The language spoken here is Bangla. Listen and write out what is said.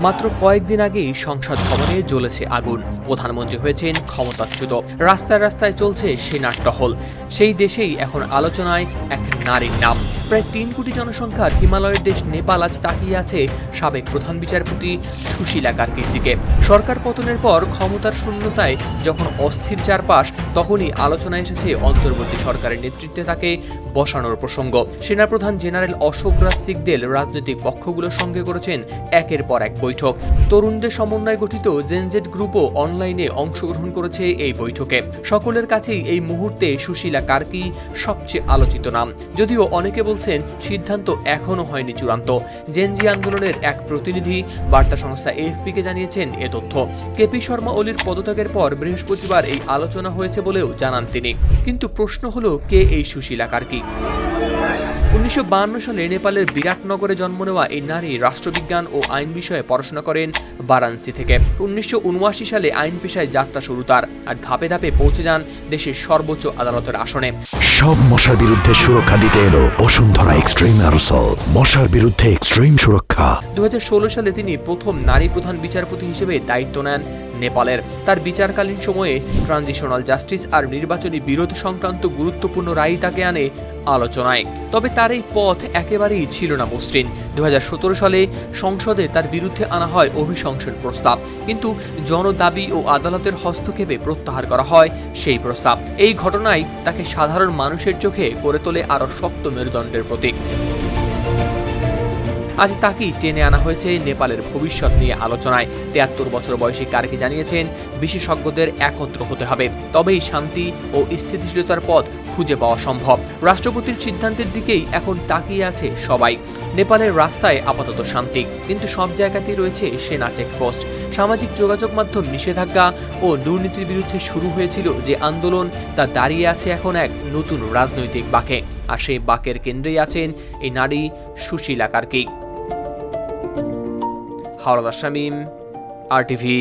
মাত্র কয়েকদিন আগেই সংসদ ভবনে জ্বলেছে আগুন। প্রধানমন্ত্রী হয়েছেন ক্ষমতাচ্যুত। রাস্তায় রাস্তায় চলছে সেনার টহল। সেই দেশেই এখন আলোচনায় এক নারীর নাম। প্রায় তিন কোটি জনসংখ্যার হিমালয়ের দেশ নেপাল আজ তাকিয়ে আছে সাবেক প্রধান বিচারপতি সুশীলা কার্কির দিকে। সরকার পতনের পর ক্ষমতার শূন্যতায় যখন অস্থির চারপাশ, তখনই আলোচনায় এসেছে অন্তর্বর্তী সরকারের নেতৃত্বে তাকে বসানোর প্রসঙ্গ। সেনাপ্রধান জেনারেল অশোক রাজ সিগদেল রাজনৈতিক পক্ষগুলোর সঙ্গে করেছেন একের পর এক বৈঠক। তরুণদের সমন্বয়ে গঠিত জেনজেড গ্রুপও অনলাইনে অংশগ্রহণ করেছে এই বৈঠকে। সকলের কাছেই এই মুহূর্তে সুশীলা কার্কি সবচেয়ে আলোচিত নাম। যদিও অনেকে বলছেন সিদ্ধান্ত এখনও হয়নি চূড়ান্ত। জেনজি আন্দোলনের এক প্রতিনিধি বার্তা সংস্থা এএফপিকে জানিয়েছেন এ তথ্য। কেপি শর্মা ওলির পদত্যাগের পর বৃহস্পতিবার এই আলোচনা হয়েছে বলেও জানান তিনি। কিন্তু প্রশ্ন হলো, কে এই সুশীলা কার্কি? উনিশশো সালে নেপালের বিরাটনগরে জন্ম নেওয়া এই নারী রাষ্ট্রবিজ্ঞান ও আইন বিষয়ে পড়াশোনা করেন বারাণসী থেকে। উনিশশো উনআশি সালে আইন পেশায় যাত্রা শুরু তার আর ধাপে ধাপে পৌঁছে যান দেশের সর্বোচ্চ আদালতের আসনে। সব মশার বিরুদ্ধে সুরক্ষা দিতে এলো বসুন্ধরা এক্সট্রিম অ্যারোসল। মশার বিরুদ্ধে এক্সট্রিম সুরক্ষা। দু হাজার ষোলো সালে তিনি প্রথম নারী প্রধান বিচারপতি হিসেবে দায়িত্ব নেন। নেপালের। তার বিচারকালীন সময়ে ট্রানজিশনাল জাস্টিস আর নির্বাচনী বিরোধ সংক্রান্ত গুরুত্বপূর্ণ রায় তাকে আনে আলোচনায়। তবে তার এই পথ একেবারেই ছিল না মসৃণ। দু হাজার সতেরো সালে সংসদে তার বিরুদ্ধে আনা হয় অভিশংসন প্রস্তাব। কিন্তু জনদাবি ও আদালতের হস্তক্ষেপে প্রত্যাহার করা হয় সেই প্রস্তাব। এই ঘটনায় তাকে সাধারণ মানুষের চোখে করে তোলে আরও শক্ত মেরুদণ্ডের প্রতীক। আজ তাকেই টেনে আনা হয়েছে নেপালের ভবিষ্যৎ নিয়ে আলোচনায়। তেয়াত্তর বছর বয়সী কার্কি জানিয়েছেন, বিশেষজ্ঞদের একত্র হতে হবে। তবেই শান্তি ও স্থিতিশীলতার পথ খুঁজে পাওয়া সম্ভব। রাষ্ট্রপতির সিদ্ধান্তের দিকেই এখন তাকিয়ে আছে সবাই। নেপালের রাস্তায় আপাতত শান্তি, কিন্তু সব জায়গাতেই রয়েছে সেনা চেকপোস্ট। সামাজিক যোগাযোগ মাধ্যম নিষেধাজ্ঞা ও দুর্নীতির বিরুদ্ধে শুরু হয়েছিল যে আন্দোলন, তা দাঁড়িয়ে আছে এখন এক নতুন রাজনৈতিক বাঁকে। আর সেই বাঁকের কেন্দ্রেই আছেন এই নারী সুশীলা কার্কি। হাওড়াদার শামীম আর টিভি